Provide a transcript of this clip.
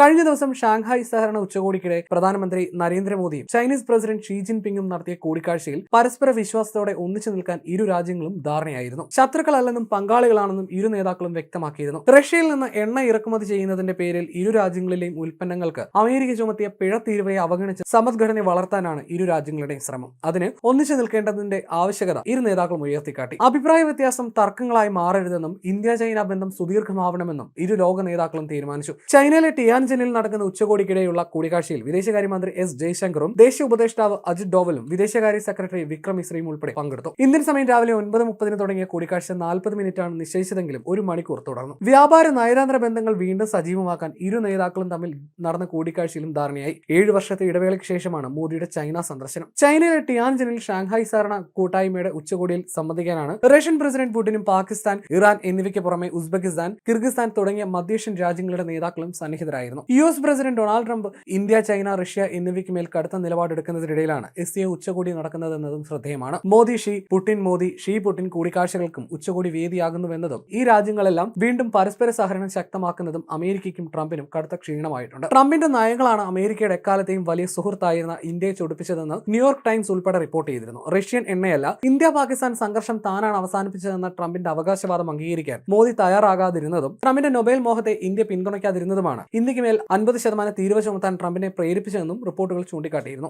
കഴിഞ്ഞ ദിവസം ഷാങ്ഹായ് സഹകരണ ഉച്ചകോടിക്കിടെ പ്രധാനമന്ത്രി നരേന്ദ്രമോദിയും ചൈനീസ് പ്രസിഡന്റ് ഷീ ജിൻപിങ്ങും നടത്തിയ കൂടിക്കാഴ്ചയിൽ പരസ്പര വിശ്വാസത്തോടെ ഒന്നിച്ചു നിൽക്കാൻ ഇരു രാജ്യങ്ങളും ധാരണയായിരുന്നു. ശത്രുക്കളല്ലെന്നും പങ്കാളികളാണെന്നും ഇരു നേതാക്കളും വ്യക്തമാക്കിയിരുന്നു. റഷ്യയിൽ നിന്ന് എണ്ണ ഇറക്കുമതി ചെയ്യുന്നതിന്റെ പേരിൽ ഇരു രാജ്യങ്ങളിലെയും ഉൽപ്പന്നങ്ങൾക്ക് അമേരിക്ക ചുമത്തിയ പിഴ തീരുവയെ അവഗണിച്ച് സമ്പദ്ഘടനയെ വളർത്താനാണ് ഇരു രാജ്യങ്ങളുടെയും ശ്രമം. അതിന് ഒന്നിച്ചു നിൽക്കേണ്ടതിന്റെ ആവശ്യകത ഇരു നേതാക്കളും ഉയർത്തിക്കാട്ടി. അഭിപ്രായ വ്യത്യാസം തർക്കങ്ങളായി മാറരുതെന്നും ഇന്ത്യ ചൈന ബന്ധം സുദീർഘമാവണമെന്നും ഇരു ലോക നേതാക്കളും തീരുമാനിച്ചു. ചൈനയിലെ ടിയാൻജനിൽ നടക്കുന്ന ഉച്ചകോടിക്കിടെയുള്ള കൂടിക്കാഴ്ചയിൽ വിദേശകാര്യമന്ത്രി എസ് ജയശങ്കറും ദേശീയ ഉപദേഷ്ടാവ് അജിത് ഡോവലും വിദേശകാര്യ സെക്രട്ടറി വിക്രം മിശ്രയും ഉൾപ്പെടെ പങ്കെടുത്തു. ഇന്ത്യൻ സമയം രാവിലെ ഒൻപത് മുപ്പതിന് തുടങ്ങിയ കൂടിക്കാഴ്ച നാൽപ്പത് മിനിറ്റാണ് നിശ്ചയിച്ചതെങ്കിലും ഒരു മണിക്കൂർ തുടർന്നു. വ്യാപാര നയതന്ത്ര ബന്ധങ്ങൾ വീണ്ടും സജീവമാക്കാൻ ഇരു നേതാക്കളും തമ്മിൽ നടന്ന കൂടിക്കാഴ്ചയിലും ധാരണയായി. ഏഴ് വർഷത്തെ ഇടവേളയ്ക്ക് ശേഷമാണ് മോദിയുടെ ചൈന സന്ദർശനം. ചൈനയിലെ ടിയാൻജനിൽ ഷാങ്ഹായ് സഹകരണ കൂട്ടായ്മയുടെ ഉച്ചകോടിയിൽ സംബന്ധിക്കാനാണ് റഷ്യൻ പ്രസിഡന്റ് പുടിനും പാകിസ്ഥാൻ ഇറാൻ എന്നിവയ്ക്ക് പുറമെ ഉസ്ബെക്കിസ്ഥാൻ കിർഗിസ്ഥാൻ തുടങ്ങിയ മധ്യേഷ്യൻ രാജ്യങ്ങളുടെ നേതാക്കളും സന്നിഹിതരായിരുന്നു. U S president Donald Trump India China Russia എന്നിവയ്ക്ക് മേൽ കടുത്ത നിലപാടെടുക്കുന്നതിനിടയിലാണ് എസ് സി ഉച്ചകോടി നടക്കുന്നതെന്നതും ശ്രദ്ധേയമാണ്. Modi Xi Putin Modi Xi Putin കൂടിക്കാഴ്ചകൾക്കും ഉച്ചകോടി വേദിയാകുന്നുവെന്നതും ഈ രാജ്യങ്ങളെല്ലാം വീണ്ടും പരസ്പര സഹകരണം ശക്തമാക്കുന്നതും അമേരിക്കയ്ക്കും ട്രംപിനും കടുത്ത ക്ഷീണമായിട്ടുണ്ട്. ട്രംപിന്റെ നയങ്ങളാണ് അമേരിക്കയുടെ എക്കാലത്തെയും വലിയ സുഹൃത്തായിരുന്ന ഇന്ത്യയെ ചൊടിപ്പിച്ചതെന്ന് ന്യൂയോർക്ക് ടൈംസ് ഉൾപ്പെടെ റിപ്പോർട്ട് ചെയ്തിരുന്നു. റഷ്യൻ എണ്ണയല്ല ഇന്ത്യ പാകിസ്ഥാൻ സംഘർഷം താനാണ് അവസാനിപ്പിച്ചതെന്ന ട്രംപിന്റെ അവകാശവാദം അംഗീകരിക്കാൻ മോദി തയ്യാറാകാതിരുന്നതും ട്രംപിന്റെ നൊബേൽ മോഹത്തെ ഇന്ത്യ പിന്തുണയ്ക്കാതിരുന്നതുമാണ്. ഇന്ത്യയ്ക്ക് മേൽ അൻപത് ശതമാനം തീരുവ ചുമത്താൻ ട്രംപിനെ പ്രേരിപ്പിച്ചതെന്നും റിപ്പോർട്ടുകൾ ചൂണ്ടിക്കാട്ടിയിരുന്നു.